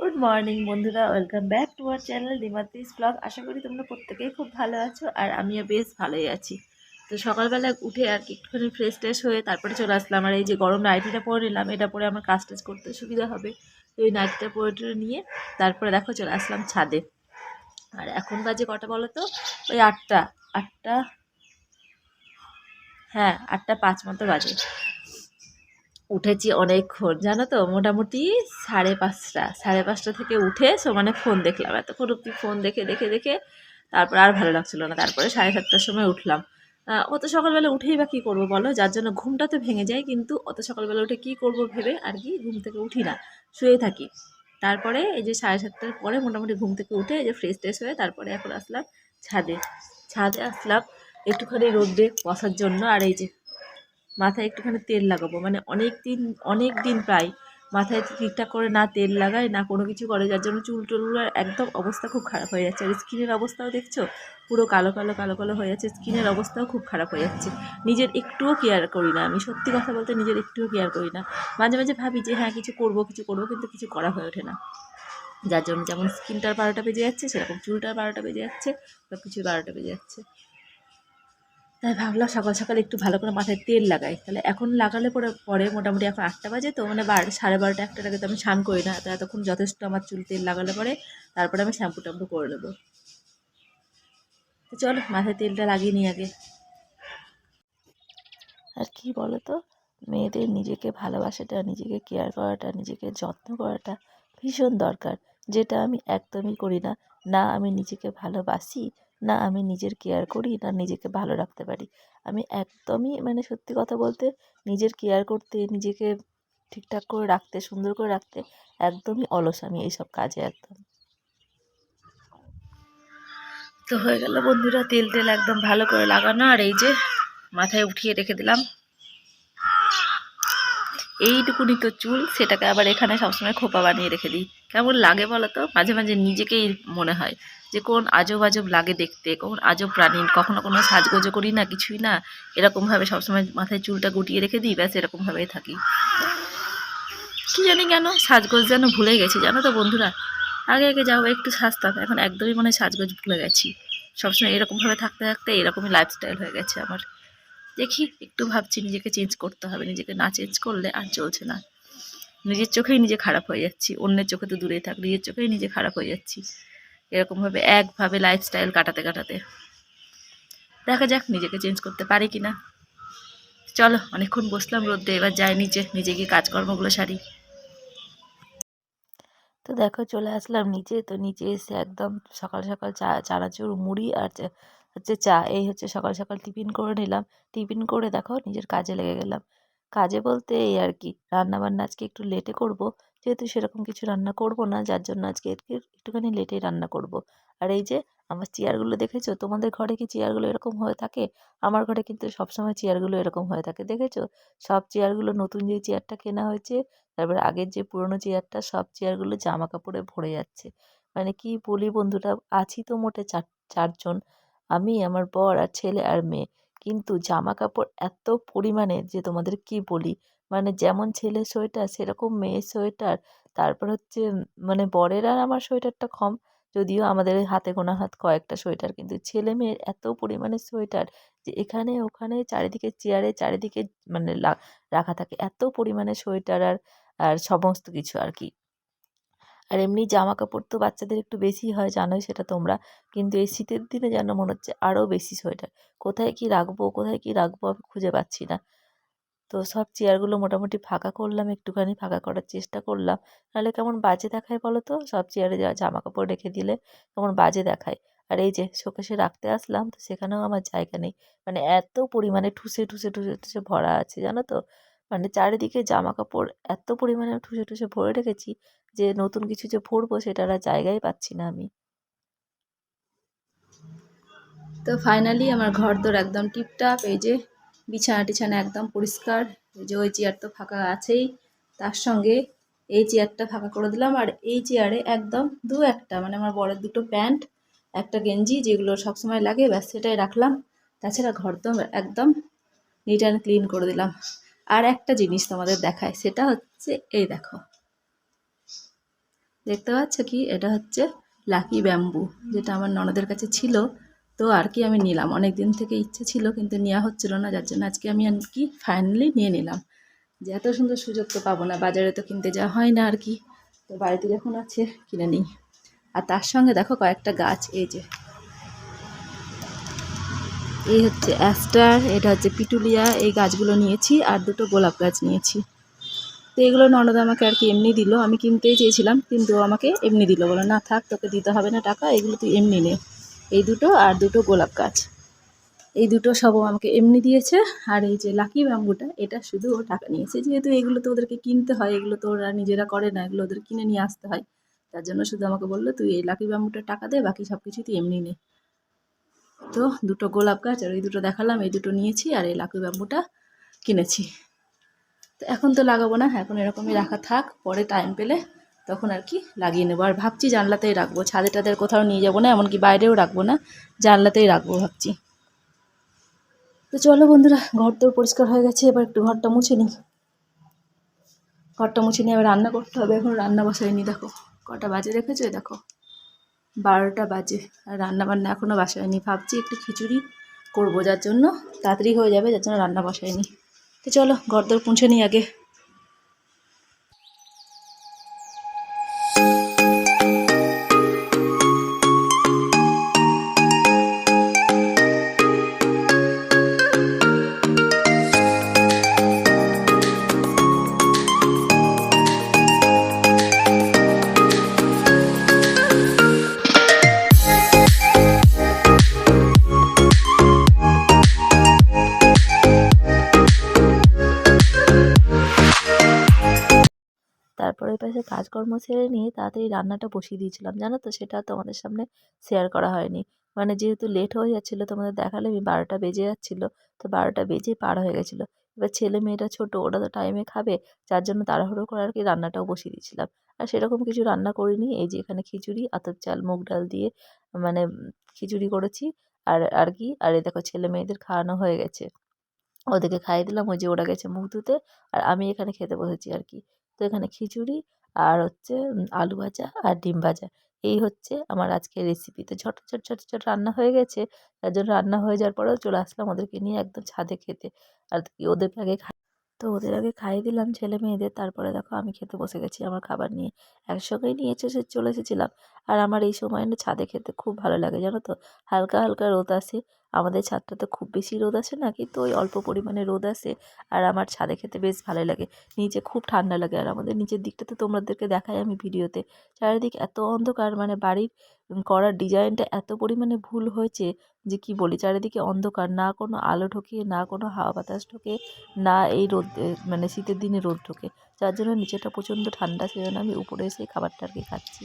Good morning বন্ধুরা welcome back to our channel Dimitris blog আশা করি তোমরা প্রত্যেকেই খুব ভালো আছো, আর আমিও বেশ ভালোই আছি। তো সকালবেলা উঠে আর কি একটুখানি ফ্রেশ ট্রেশ হয়ে তারপরে চলে আসলাম। আর এই যে গরম নাইটিটা পরে নিলাম, এটা পরে আমার কাজ টাজ করতে সুবিধা হবে। তো ওই নাইটিটা পরে টরে নিয়ে তারপরে দেখো চলে আসলাম ছাদে। আর এখন বাজে কটা বলো তো ওই আটটা আটটা হ্যাঁ আটটা পাঁচ মতো বাজে। উঠেছি অনেকক্ষণ, জানো তো? মোটামুটি সাড়ে পাঁচটা সাড়ে পাঁচটা থেকে উঠে সমানে ফোন দেখলাম। এতক্ষণ অব্দি ফোন দেখে দেখে দেখে তারপর আর ভালো লাগছিল না। তারপরে সাড়ে সাতটার সময় উঠলাম। অত সকালবেলা উঠেই বা কী করব বলো? যার জন্য ঘুমটা তো ভেঙে যায়, কিন্তু অত সকালবেলা উঠে কী করব ভেবে আর কি ঘুম থেকে উঠি না। শুয়ে থাকি। তারপরে এই যে সাড়ে সাতটার পরে মোটামুটি ঘুম থেকে উঠে এই যে ফ্রেশ ট্রেশ হয়ে তারপরে এখন আসলাম ছাদে। ছাদে আসলাম একটুখানি রোদ্রে বসার জন্য আর এই যে মাথায় একটুখানি তেল লাগাবো। মানে অনেক দিন অনেক দিন প্রায় মাথায় ঠিকঠাক করে না তেল লাগায়, না কোনো কিছু করে, যার জন্য চুল টুলগুলোর একদম অবস্থা খুব খারাপ হয়ে যাচ্ছে। আর স্কিনের অবস্থাও দেখছ? পুরো কালো কালো কালো কালো হয়ে যাচ্ছে। স্কিনের অবস্থাও খুব খারাপ হয়ে যাচ্ছে। নিজের একটুও কেয়ার করি না। আমি সত্যি কথা বলতে নিজের একটুও কেয়ার করি না। মাঝে মাঝে ভাবি যে হ্যাঁ কিছু করব কিছু করব, কিন্তু কিছু করা হয়ে ওঠে না। যার জন্য যেমন স্কিনটার বারোটা বেজে যাচ্ছে, সেরকম চুলটার বারোটা বেজে যাচ্ছে সব কিছুর বারোটা বেজে যাচ্ছে। তাই ভাবলাম সকাল সকাল একটু ভালো করে মাথায় তেল লাগাই। তাহলে এখন লাগালে পরে পরে মোটামুটি এখন আটটা বাজে তো মানে বার, সাড়ে বারোটা, একটার আগে তো আমি স্নান করি না, তো এতক্ষণ যথেষ্ট আমার চুল তেল লাগালে পরে তারপরে আমি শ্যাম্পু ট্যাম্পু করে নেব। তো চলো, মাথায় তেলটা লাগিয়ে নিই আগে। আর কি বলো তো মেয়েদের নিজেকে ভালোবাসাটা, নিজেকে কেয়ার করাটা, নিজেকে যত্ন করাটা ভীষণ দরকার। যেটা আমি একদমই করি না। না, আমি নিজেকে ভালোবাসি না আমি নিজের কেয়ার করি, না নিজেকে ভালো রাখতে পারি। আমি একদমই মানে সত্যি কথা বলতে নিজের কেয়ার করতে, নিজেকে ঠিকঠাক করে রাখতে, সুন্দর করে রাখতে একদমই অলস আমি এইসব কাজে একদম। তো হয়ে গেল বন্ধুরা, তেল তেল একদম ভালো করে লাগানো আর এই যে মাথায় উঠিয়ে রেখে দিলাম। এইটুকুনি তো চুল, সেটাকে আবার এখানে সবসময় খোপা বানিয়ে রেখে দিই। কেমন লাগে বলো তো মাঝে মাঝে নিজেকেই মনে হয় যে, কোন আজব আজব লাগে দেখতে, কোন আজব প্রাণী, কখনো কোনো সাজগোজো করি না, কিছুই না, এরকমভাবে সবসময় মাথায় চুলটা গুটিয়ে রেখে দিই, ব্যাস এরকমভাবেই থাকি। কি জানি কেন, সাজগোজ যেন ভুলে গেছি, জানো তো বন্ধুরা? আগে আগে যাও, একটু সাজতাম, এখন একদমই মনে হয় সাজগোজ ভুলে গেছি। সবসময় এরকমভাবে থাকতে থাকতে এরকমই লাইফস্টাইল হয়ে গেছে আমার। দেখি, একটু ভাবছি নিজেকে চেঞ্জ করতে হবে। নিজেকে না চেঞ্জ করলে আর চলছে না। নিজের চোখেই নিজে খারাপ হয়ে যাচ্ছি। অন্যের চোখে তো দূরেই থাক, নিজের চোখেই নিজে খারাপ হয়ে যাচ্ছি। এরকমভাবে একভাবে লাইফস্টাইল কাটাতে কাটাতে। দেখা যাক নিজেকে চেঞ্জ করতে পারি কি না। চলো, অনেকক্ষণ বসলাম রোদ্রে এবার যাই নিচে, নিজে গিয়ে কাজকর্মগুলো সারি। তো দেখো, চলে আসলাম নিচে। তো নিচে এসে একদম সকাল সকাল চা, চানাচুর, মুড়ি আর হচ্ছে চা, এই হচ্ছে সকাল সকাল টিফিন করে নিলাম। টিফিন করে দেখো নিজের কাজে লেগে গেলাম। কাজে বলতে এই আর কি রান্না বান্না আজকে একটু লেটে করব। যেহেতু সেরকম কিছু রান্না করব না, যার জন্য আজকে একটুখানি লেটেই রান্না করব। আর এই যে আমার চেয়ারগুলো দেখেছ? তোমাদের ঘরে কি চেয়ারগুলো এরকম হয়ে থাকে? আমার ঘরে কিন্তু সবসময় চেয়ারগুলো এরকম হয়ে থাকে, দেখেছ? সব চেয়ারগুলো নতুন যে চেয়ারটা কেনা হয়েছে, তারপরে আগের যে পুরনো চেয়ারটা, সব চেয়ারগুলো জামা কাপড়ে ভরে যাচ্ছে। মানে কি বলি বন্ধুরা, আছি তো মোটে চার, চারজন। আমি, আমার বর আর ছেলে আর মেয়ে। কিন্তু জামা কাপড় এত পরিমাণে যে তোমাদের কি বলি? মানে যেমন ছেলের সোয়েটার, সেরকম মেয়ের সোয়েটার। তারপর হচ্ছে মানে বরের আর আমার সোয়েটারটা কম। যদিও আমাদের হাতে গোনা হাত কয়েকটা সোয়েটার, কিন্তু ছেলে মেয়ের এত পরিমাণে সোয়েটার যে এখানে, ওখানে, চারিদিকে চেয়ারে, চারিদিকে মানে রাখা থাকে। এত পরিমাণে সোয়েটার আর আর সমস্ত কিছু আর কি। আর এমনি জামা কাপড় তো বাচ্চাদের একটু বেশি হয়, জানোই সেটা তোমরা। কিন্তু এই শীতের দিনে যেন মনে হচ্ছে আরও বেশি সোয়েটার। কোথায় কি রাখব, কোথায় কি রাখব আমি খুঁজে পাচ্ছি না। তো সব চেয়ারগুলো মোটামুটি ফাঁকা করলাম, একটুখানি ফাঁকা করার চেষ্টা করলাম। নাহলে কেমন বাজে দেখায় বলো তো? সব চেয়ারে জামা কাপড় রেখে দিলে কেমন বাজে দেখায়। আর এই যে শোকেশে রাখতে আসলাম, তো সেখানেও আমার জায়গা নেই। মানে এত পরিমাণে ঠুসে ঠুসে ঠুসে ঠুসে ভরা আছে, জানো তো? মানে চারিদিকে জামা কাপড় এত পরিমাণে ঠুসে ঠুসে ভরে রেখেছি যে নতুন কিছু যে ভরবো সেটার আর জায়গাই পাচ্ছি না আমি। তো ফাইনালি আমার ঘর দোর একদম টিপটাপ এই যে বিছানা টিছানা একদম পরিষ্কার, এই যে ওই চেয়ার তো ফাঁকা আছেই, তার সঙ্গে এই চেয়ারটা ফাঁকা করে দিলাম আর এই চেয়ারে একদম দু একটা মানে আমার বড়ের দুটো প্যান্ট, একটা গেঞ্জি যেগুলো সবসময় লাগে, ব্যাস সেটাই রাখলাম। তাছাড়া ঘর তো একদম নিট অ্যান্ড ক্লিন করে দিলাম। আর একটা জিনিস তোমাদের দেখায়, সেটা হচ্ছে, এই দেখো। দেখতে পাচ্ছ কি? এটা হচ্ছে লাকি ব্যাম্বু, যেটা আমার ননদের কাছে ছিল, তো আর কি আমি নিলাম। অনেক দিন থেকে ইচ্ছে ছিল, কিন্তু নেওয়া হচ্ছিল না, যার জন্য আজকে আমি আর কি ফাইনালি নিয়ে নিলাম। যে এত সুন্দর সুযোগ তো পাবো না, বাজারে তো কিনতে যাওয়া হয় না আর কি। তো বাড়িতে যখন আছে, কিনে নিই। আর তার সঙ্গে দেখো কয়েকটা গাছ, এই যে এই হচ্ছে অ্যাস্টার, এটা হচ্ছে পিটুলিয়া, এই গাছগুলো নিয়েছি আর দুটো গোলাপ গাছ নিয়েছি। তো এগুলো ননদ আমাকে আর কি এমনি দিল, আমি কিনতেই চেয়েছিলাম, কিন্তু আমাকে এমনি দিল বলো না থাক, তোকে দিতে হবে না টাকা, এগুলো তুই এমনি নে। এই দুটো আর দুটো গোলাপ গাছ। এই দুটো সব আমাকে এমনি দিয়েছে, আর এই যে লাকি ব্যাম্বুটা, এটা শুধু ও টাকা নিয়েছে। যেহেতু এগুলো তো ওদেরকে কিনতে হয়, এগুলো তো ওরা নিজেরা করে না, এগুলো ওদের কিনে নিয়ে আসতে হয়, তার জন্য শুধু আমাকে বলল, তুই এই লাকি ব্যাম্বুটা টাকা দে, বাকি সব কিছু তুই এমনি নে। তো দুটো গোলাপ গাছ আর এই দুটো দেখালাম, এই দুটো নিয়েছি আর এই লাকি ব্যাম্বুটা কিনেছি। তো এখন তো লাগাবো না, এখন এরকমই রাখা থাক, পরে টাইম পেলে তখন আর কি লাগিয়ে নেব। আর ভাবছি জানলাতেই রাখব, ছাদে টাদের কোথাও নিয়ে যাব না, এমনকি বাইরেও রাখব না, জানলাতেই রাখব ভাবছি। তো চলো বন্ধুরা ঘর তো পরিষ্কার হয়ে গেছে, এবার একটু ঘরটা মুছে নিই। ঘরটা মুছে নিয়ে এবার রান্না করতে হবে, এখন রান্না বসাইনি, দেখো। কটা বাজে রেখেছো, দেখো। বারোটা বাজে। আর রান্না বান্না এখনও বাসায়নি। ভাবছি একটু খিচুড়ি করব, যার জন্য তাড়াতাড়ি হয়ে যাবে, যার জন্য রান্না বসায়নি। তো চলো ঘর দর পুঁছে নিই আগে। কাজকর্ম সেরে নিয়ে তাড়াতাড়ি রান্নাটা বসিয়ে দিয়েছিলাম। জানো তো? সেটা তোমাদের সামনে শেয়ার করা হয়নি। মানে যেহেতু লেট হয়ে যাচ্ছিল, তোমাদের দেখালে আমি বারোটা বেজে যাচ্ছিল, তো বারোটা বেজে পার হয়ে গেছিল। এবার ছেলে মেয়েটা ছোটো, ওরা তো টাইমে খাবে, যার জন্য তাড়াহুড়ো করে আর কি রান্নাটাও বসিয়ে দিয়েছিলাম। আর সেরকম কিছু রান্না করিনি, এই যে এখানে খিচুড়ি, আতপ চাল, মুগ ডাল দিয়ে মানে খিচুড়ি করেছি। আর আর কি? আর এই দেখো ছেলে মেয়েদের খাওয়ানো হয়ে গেছে। ওদেরকে খাইয়ে দিলাম, ওই যে ওরা গেছে মুখ ধুতে, আর আমি এখানে খেতে বসেছি আর কি। তো এখানে খিচুড়ি আর হচ্ছে আলু ভাজা আর ডিম ভাজা। এই হচ্ছে আমার আজকের রেসিপি তো ঝট ঝট ঝট ঝট রান্না হয়ে গেছে। তার জন্য রান্না হয়ে যাওয়ার পরেও চলে আসলাম ওদেরকে নিয়ে একদম ছাদে খেতে। আর ওদেরকে আগে তো ওদের আগে খাইয়ে দিলাম ছেলে মেয়েদের। তারপরে দেখো আমি খেতে বসে গেছি আমার খাবার নিয়ে। একসঙ্গেই নিয়ে এসে, চলে এসেছিলাম। আর আমার এই সময় না ছাদে খেতে খুব ভালো লাগে, জানো তো? হালকা হালকা রোদ আসে। আমাদের ছাদটাতে খুব বেশি রোদ আসে না, কিন্তু ওই অল্প পরিমাণে রোদ আসে আর আমার ছাদে খেতে বেশ ভালোই লাগে। নিচে খুব ঠান্ডা লাগে আর আমাদের নিচের দিকটা তো তোমাদেরকে দেখাই আমি ভিডিওতে। চারিদিক এত অন্ধকার মানে বাড়ির করার ডিজাইনটা এত পরিমাণে ভুল হয়েছে যে কি বলি, চারিদিকে অন্ধকার, না কোনো আলো ঢোকে, না কোনো হাওয়া বাতাস ঢোকে, না এই রোদ মানে শীতের দিনে রোদ ঢোকে। যার জন্য নিচেটা প্রচণ্ড ঠান্ডা সেজন্য আমি উপরে এসে খাবারটা আর কি খাচ্ছি।